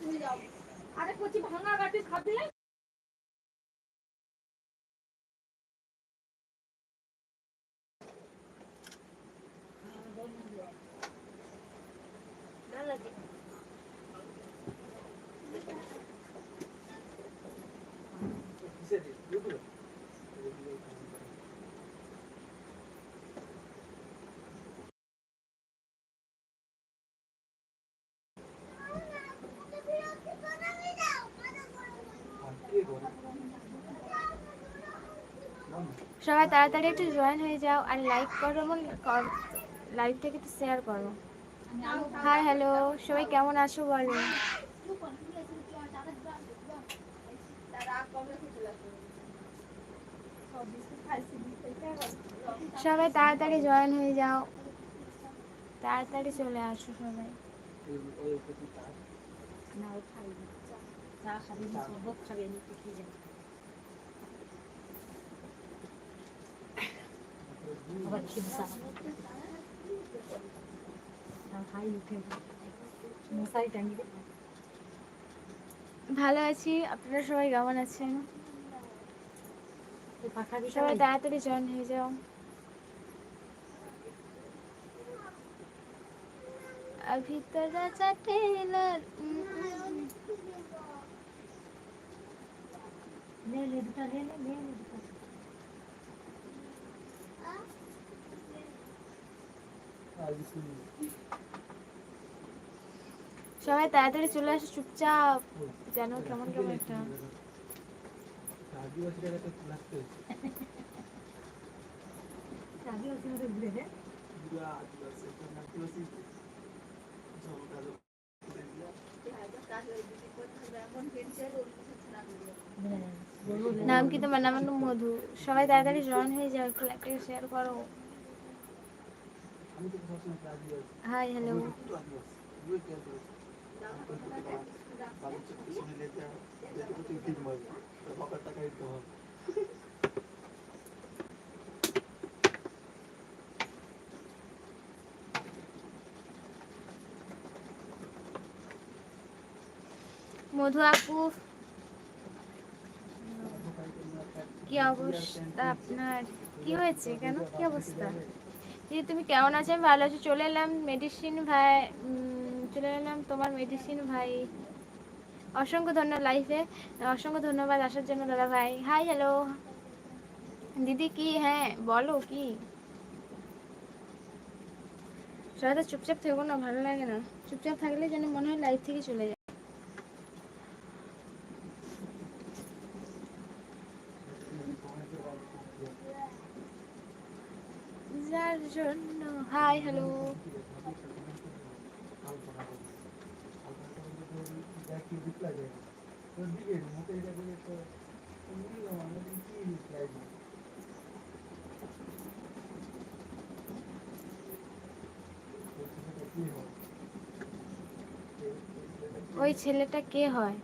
তুমি যাও। আরে কচি ভাঙা গাটি খাবে সবাই তাড়াতাড়ি একটু জয়েন হয়ে যাও আর লাইক করো এবং লাইভটাকে একটু শেয়ার করো। হাই হ্যালো সবাই কেমন আছো বলো? সবাই তাড়াতাড়ি জয়েন হয়ে যাও। তাড়াতাড়ি চলে আসো সবাই। না খাই। চা খাবি না খাবে না তো খেয়ে যাবে আবার খেয়ে চা চা খাই উঠে মশারি টাঙিয়ে দে। ভালো আছি আপনারা সবাই কেমন আছেন তো পাখা দিয়ে সবাই সবাই তাড়াতাড়ি জয়েন হয়ে যাও अभी तो राजा टेलर লে লে দুটা লে লে লে লে দুটা সবাই তাড়াতাড়ি চলে আসো, চুপচাপ। যেন কেমন কেমন একটা নাম কি তোমার? নাম মধু। সবাই তাড়াতাড়ি জয়েন হয়ে যাও, একটা শেয়ার করো। আমি তো সবসময় আদিবাসী হাই হ্যালো তো আদিবাসী এগুলো কি আদিবাসী বাড়ির চোখে শুনে লেতে লেতে তো তুই ঠিক মারবি বকার টাকা দিতে হবে মধু আপু কি অবস্থা আপনার কি হয়েছে কেন কি অবস্থা দিদি, তুমি কেমন আছো? আমি ভালো আছি। চলে এলাম মেডিসিন ভাই চলে এলাম তোমার মেডিসিন ভাই। অসংখ্য ধন্যবাদ লাইফে অসংখ্য ধন্যবাদ আসার জন্য, দাদা ভাই। হাই হ্যালো দিদি, কি? হ্যাঁ বলো, কি? সবাই তো চুপচাপ থেকো না, ভালো লাগে না। চুপচাপ থাকলে যেন মনে হয় লাইফ থেকে চলে যায় যার জন্য হাই হ্যালো। ওই ছেলেটা কে হয়?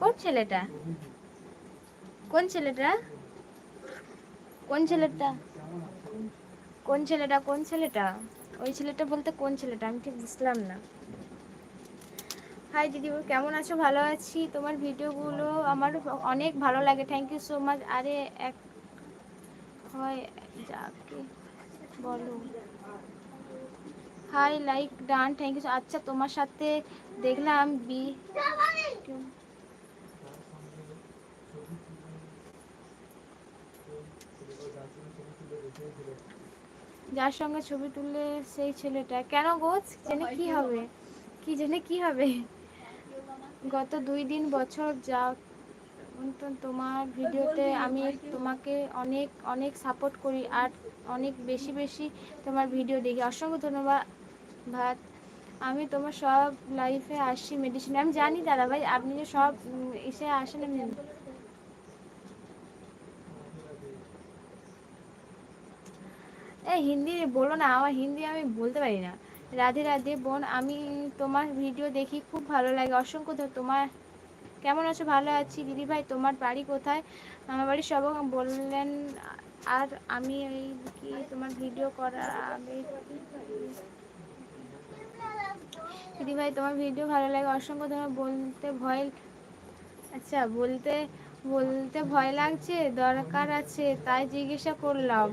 কোন ছেলেটা? কোন ছেলেটা? কোন ছেলেটা? কোন ছেলেটা কোন ছেলেটা? ওই ছেলেটা বলতে কোন ছেলেটা? আমি ঠিক বুঝলাম না। হাই দিদি কেমন আছো? ভালো আছি। তোমার ভিডিওগুলো আমার অনেক ভালো লাগে। থ্যাংক ইউ সো মাচ আরে এক হয় যাকে বলো। Hi like done thank you আচ্ছা তোমার সাথে দেখলাম বি যার সঙ্গে ছবি তুললে সেই ছেলেটা। কেন গোছ জেনে কি হবে? কি জেনে কি হবে? গত দুই দিন বছর যা তোমার ভিডিওতে আমি তোমাকে অনেক অনেক সাপোর্ট করি আর অনেক বেশি বেশি তোমার ভিডিও দেখি। অসংখ্য ধন্যবাদ। ভাত আমি তোমার সব লাইফে আসি মেডিসিন আমি জানি দাদা ভাই আপনি যে সব এসে আসেন আমি এই হিন্দি বলো না, আমার হিন্দি আমি বলতে পারি না। রাধে রাধে বোন, আমি তোমার ভিডিও দেখি, খুব ভালো লাগে। অসংখ্য তোমার, কেমন আছো? ভালো আছি। দিদি ভাই, তোমার বাড়ি কোথায়? আমার বাড়ি সব বললেন, আর আমি এই কি তোমার ভিডিও করা আগে দিদি ভাই, তোমার ভিডিও ভালো লাগে? অসংখ্য ধন্যবাদ বলতে ভয় আচ্ছা বলতে বলতে ভয় লাগছে? দরকার আছে, তাই জিজ্ঞাসা করলাম।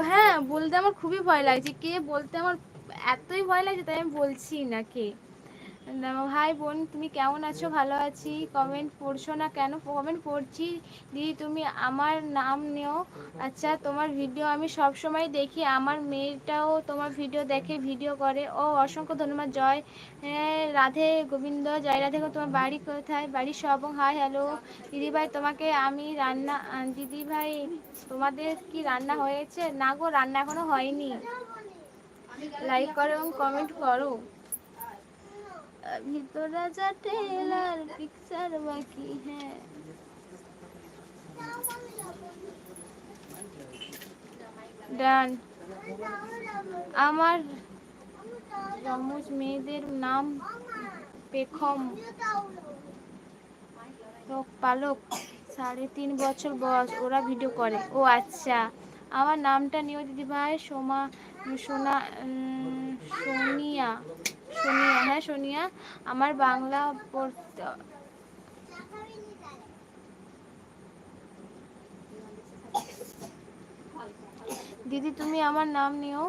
হ্যাঁ বলতে আমার খুবই ভয় লাগছে। কে বলতে আমার এতই ভয় লাগছে তাই আমি বলছি না কে। না, হাই বোন তুমি কেমন আছো? ভালো আছি। কমেন্ট পড়ছো না কেন? কমেন্ট পড়ছি। দিদি তুমি আমার নাম নিও। আচ্ছা তোমার ভিডিও আমি সব সময় দেখি। আমার মেয়েটাও তোমার ভিডিও দেখে ভিডিও করে। ও অসংখ্য ধন্যবাদ জয়। হ্যাঁ, রাধে গোবিন্দ জয় রাধে তোমার বাড়ি কোথায়? বাড়ি সব হাই হ্যালো দিদি ভাই তোমাকে আমি রান্না দিদি ভাই তোমাদের কি রান্না হয়েছে? না গো রান্না এখনও হয়নি। লাইক করো এবং কমেন্ট করো। ভিতর রাজা টেলার পিকচার বাকি হ্যাঁ ডান আমার রমজ মেয়েদের নাম পেখম। লোক পালক, সাড়ে তিন বছর বয়স, ওরা ভিডিও করে। ও আচ্ছা আমার নামটা নিও দিদি ভাই সোমা, সোনা সোনিয়া। সোনিয়া হ্যাঁ সোনিয়া, আমার বাংলা পড়তে দিদি, তুমি আমার নাম নিও।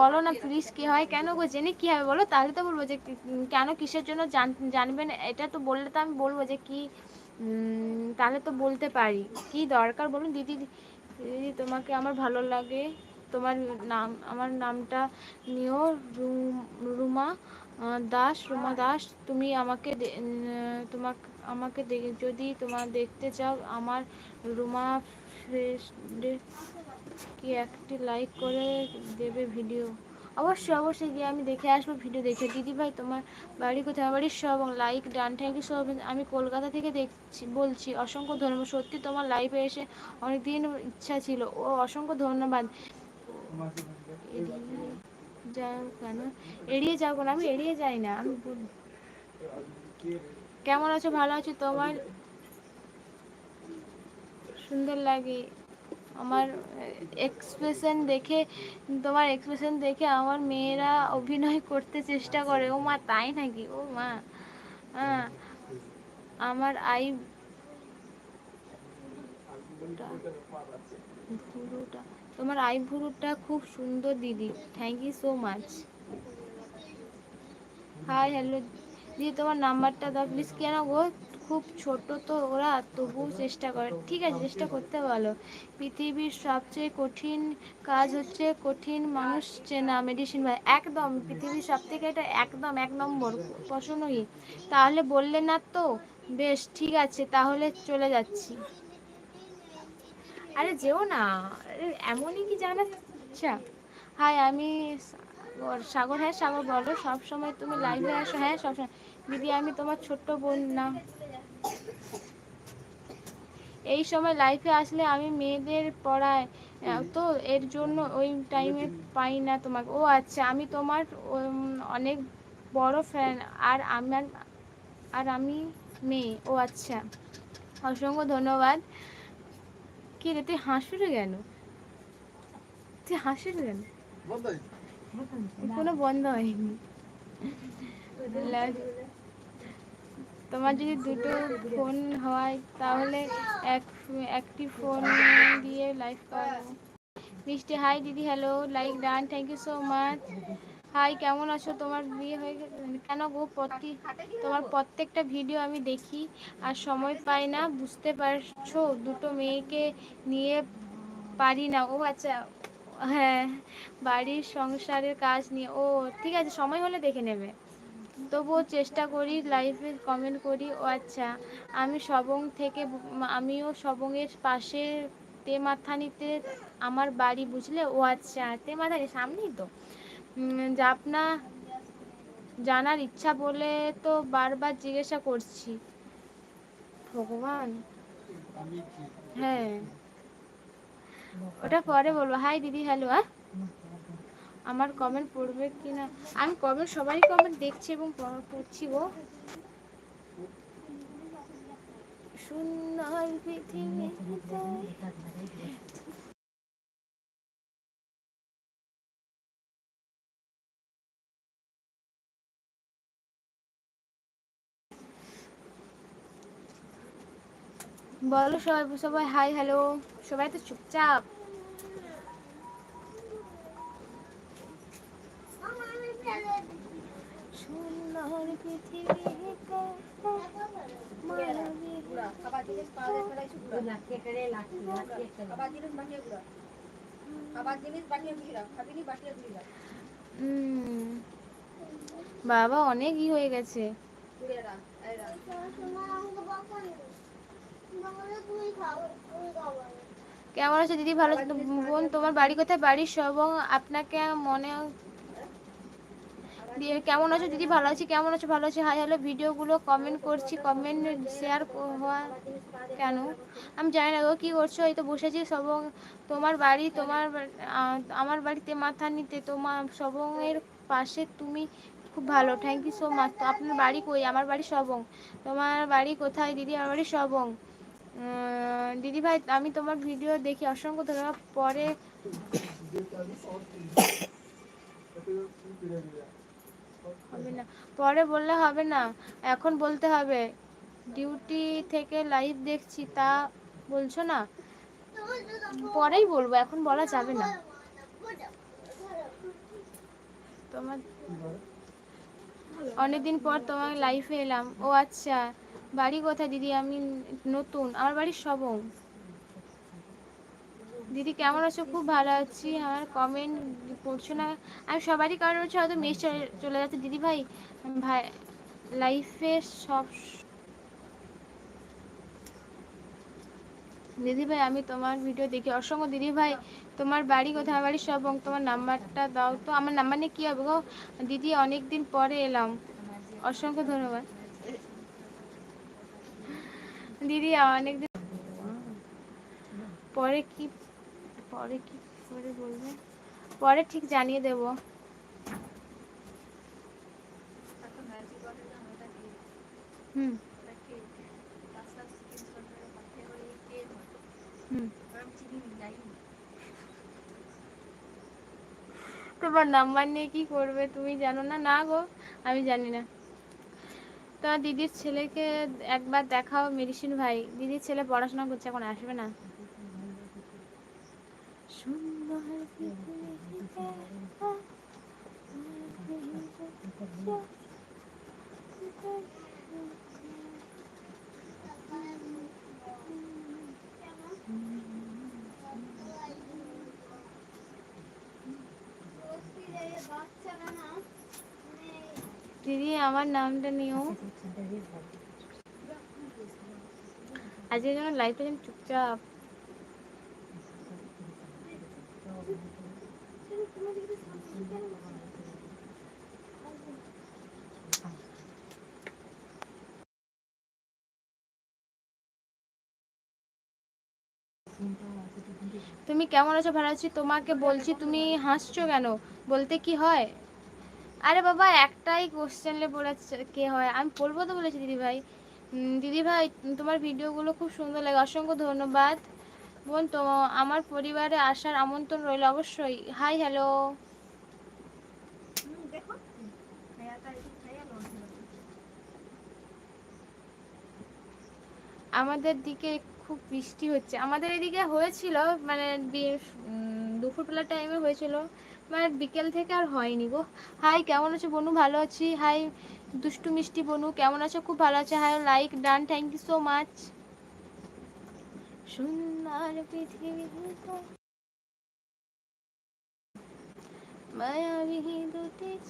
বলো না প্লিজ কি হয়, কেন গো জেনে কি হবে বলো? তাহলে তো বলব যে কেন কিসের জন্য জানবেন এটা তো বললে তো আমি বলব যে কি তাহলে তো বলতে পারি। কি দরকার বলুন? দিদি দিদি, তোমাকে আমার ভালো লাগে। তোমার নাম আমার নামটা নিও রুম- দাস রুমা দাস তুমি আমাকে উম, আমাকে যদি তোমার দেখতে চাও আমার রুমা কি একটি লাইক করে দেবে ভিডিও? অবশ্যই অবশ্যই গিয়ে আমি দেখে আসব ভিডিও দেখে। দিদি ভাই তোমার বাড়ি কোথায়? বাড়ির সব লাইক ডান থ্যাংক ইউ সব আমি কলকাতা থেকে দেখছি বলছি অসংখ্য ধন্যবাদ। সত্যি তোমার লাইভে এসে অনেকদিন ইচ্ছা ছিল। ও অসংখ্য ধন্যবাদ। এড়িয়ে যাও কেন আমি এড়িয়ে যাই না, আমি কেমন আছো? ভালো আছো? তোমার? সুন্দর লাগে। আমার এক্সপ্রেশন দেখে, তোমার এক্সপ্রেশন দেখে আমার মেয়েরা অভিনয় করতে চেষ্টা করে। ও মা, তাই নাকি? ও মা। হ্যাঁ আমার আই ভুরুটা তোমার আই ভুরুটা খুব সুন্দর, দিদি। Thank you so much hi hello দিদি, তোমার নাম্বারটা দাও। প্লিজ কেন গো? খুব ছোট তো ওরা, তবুও চেষ্টা করে। ঠিক আছে, চেষ্টা করতে বলো। পৃথিবীর সবচেয়ে কঠিন কাজ হচ্ছে কঠিন মানুষ চেনা মেডিসিন ভাই। একদম, পৃথিবীর সব থেকে এটা একদম এক নম্বর প্রশ্নই। তাহলে বললে না তো? বেশ, ঠিক আছে, তাহলে চলে যাচ্ছি। আরে যেও না। এমনই কি জানা আচ্ছা। হাই আমি সাগর। হ্যাঁ সাগর বলো। সব সময় তুমি লাইভে আসো। হ্যাঁ সবসময় দিদি, আমি তোমার ছোট্ট বোন না। এই সময় লাইফে আসলে আমি মেয়েদের পড়ায় তো এর জন্য ওই টাইমে পাই না তোমাকে। ও আচ্ছা আমি তোমার অনেক বড় ফ্যান আর আমার, আর আমি মেয়ে। ও আচ্ছা। অসংখ্য ধন্যবাদ। কি রে? তুই হাসির কেন? তুই হাসির কেন? কোনো বন্ধ হয়নি। তোমার যদি দুটো ফোন হয় তাহলে এক একটি ফোন দিয়ে লাইভ করো মিষ্টি হাই দিদি hello like done thank you so much hi, কেমন আছো? তোমার বিয়ে হয়ে গেছে? কেন গো? প্রতি তোমার প্রত্যেকটা ভিডিও আমি দেখি আর সময় পাই না, বুঝতে পারছ? দুটো মেয়েকে নিয়ে পারি না। ও আচ্ছা হ্যাঁ বাড়ির সংসারের কাজ নিয়ে ও, ঠিক আছে, সময় হলে দেখে নেবে। তবুও চেষ্টা করি লাইফে কমেন্ট করি। ও আচ্ছা আমি সবং থেকে আমিও সবংয়ের পাশে তেমাথানিতে আমার বাড়ি, বুঝলে? ও আচ্ছা তে তেমাথানি, সামনেই তো। জাপনা জানার ইচ্ছা বলে তো বারবার জিজ্ঞাসা করছি। ভগবান? হ্যাঁ। ওটা পরে বলব। হাই দিদি হ্যালো হ্যাঁ আমার কমেন্ট পড়বে কি না আমি কমেন্ট সবাই কমেন্ট দেখছি এবং পড়ছি গো। সুন্দর বলো সবাই সবাই হাই হ্যালো সবাই তো চুপচাপ। বাবা অনেক ই হয়ে গেছে। কেমন আছে দিদি? ভালো আছো? বোন, তোমার বাড়ি কোথায়? বাড়ির সব আপনাকে মনে দিয়ে কেমন আছো দিদি? ভালো আছি, কেমন আছো? ভালো আছি। হাই, হ্যালো, ভিডিওগুলো কমেন্ট করছি। কমেন্ট শেয়ার হওয়া কেন? আমি জানি না গো, কী করছ? এই তো বসেছি সব তোমার বাড়ি, তোমার আমার বাড়িতে মাথা নিতে তোমার সবংয়ের পাশে তুমি খুব ভালো। থ্যাংক ইউ সো মাচ তো আপনার বাড়ি কই? আমার বাড়ি সবং তোমার বাড়ি কোথায় দিদি? আমার বাড়ি সবং দিদি ভাই, আমি তোমার ভিডিও দেখি। অসংখ্য ধন্যবাদ। পরে হবে না। পরে বললে হবে না। এখন বলতে হবে। ডিউটি থেকে লাইভ দেখছি, তা বলছো না? পরেই বলব, এখন বলা যাবে না। তোমার অনেকদিন পর তোমার লাইফে এলাম। ও আচ্ছা। বাড়ি কোথায়? দিদি, আমি নতুন। আমার বাড়ি সবং দিদি, কেমন আছো? খুব ভালো আছি। আমার কমেন্ট পড়ছো না? আমি সবারই কারণ হচ্ছে হয়তো মেস চলে- যাচ্ছে। দিদি ভাই ভাই লাইফে সব দিদি ভাই, আমি তোমার ভিডিও দেখি। অসংখ্য দিদি ভাই, তোমার বাড়ি কোথায়? বাড়ি সবং তোমার নাম্বারটা দাও তো। আমার নাম্বার নিয়ে কী হবে গো? দিদি অনেক দিন পরে এলাম। অসংখ্য ধন্যবাদ। দিদি, অনেক দিন পরে কি পরে কি করে বলবে? পরে ঠিক জানিয়ে দেব। তোমার নাম্বার নিয়ে কি করবে তুমি জানো না? না গো, আমি জানি না। তোমার দিদির ছেলেকে একবার দেখাও, মেডিসিন ভাই। দিদির ছেলে পড়াশোনা করছে, এখন আসবে না। সুন্দর দিদি, আমার নামটা নিও। আজকে যেন লাইফে যেন চুপচাপ। তুমি কেমন আছো? ভালো আছি। তোমাকে বলছি, তুমি হাসছো কেন? বলতে কি হয়? আরে বাবা, একটাই কোশ্চেনলে বলেছে কে হয়? আমি বলব তো বলেছি দিদি ভাই দিদি ভাই তোমার ভিডিওগুলো খুব সুন্দর লাগে, অসংখ্য ধন্যবাদ। বোন, তো আমার পরিবারে আসার আমন্ত্রণ রইল অবশ্যই। হাই হ্যালো আমাদের দিকে খুব বৃষ্টি হচ্ছে। আমাদের এদিকে হয়েছিল মানে দুপুরবেলা টাইমে হয়েছিল। মানে বিকেল থেকে আর হয়নি গো। হাই কেমন আছো বনু? ভালো আছি। হাই দুষ্টু মিষ্টি বনু, কেমন আছো? খুব ভালো আছে। Hi like done thank you so much সুন্দর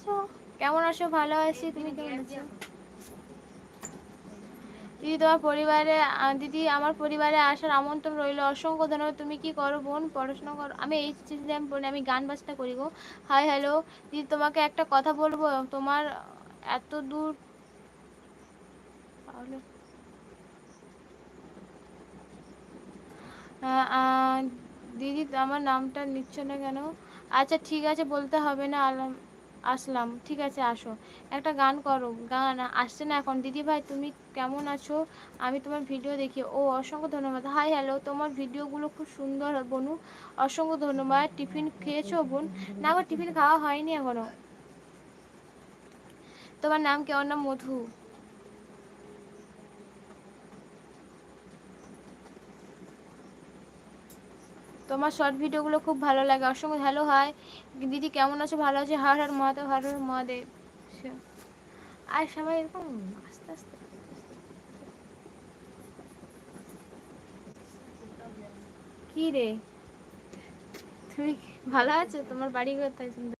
চোখ। কেমন আছো? ভালো আছি। তুমি কেমন আছো? দিদি, তোমার পরিবারে দিদি, আমার পরিবারে আসার আমন্ত্রণ রইল। অসংখ্য ধন্যবাদ। তুমি কি করো বোন? পড়াশোনা করো। আমি এই আমি পড়ি, আমি গান বাজনা করি গো। হাই হ্যালো দিদি, তোমাকে একটা কথা বলব? তোমার এত দূর দিদি, আমার নামটা নিচ্ছ না কেন? আচ্ছা ঠিক আছে, বলতে হবে না। আলাম আসলাম, ঠিক আছে, আসো। একটা গান করো, গান আসছে না এখন। দিদি ভাই, তুমি কেমন আছো? আমি তোমার ভিডিও দেখি। ও, অসংখ্য ধন্যবাদ। হাই হ্যালো তোমার ভিডিওগুলো খুব সুন্দর বনু। অসংখ্য ধন্যবাদ। টিফিন খেয়েছো, বোন? না আমার টিফিন খাওয়া হয়নি এখনও। তোমার নাম কেমন নাম মধু। তোমার শর্ট ভিডিওগুলো খুব ভালো লাগে। অসংখ্য হ্যালো হাই দিদি, কেমন আছো? ভালো আছো। হার হার মহাদেব, হার হার মহাদেব। সে- আর সবাই এরকম আস্তে আস্তে কি রে? তুমি ভালো আছো? তোমার বাড়ি কোথায়? শুনতে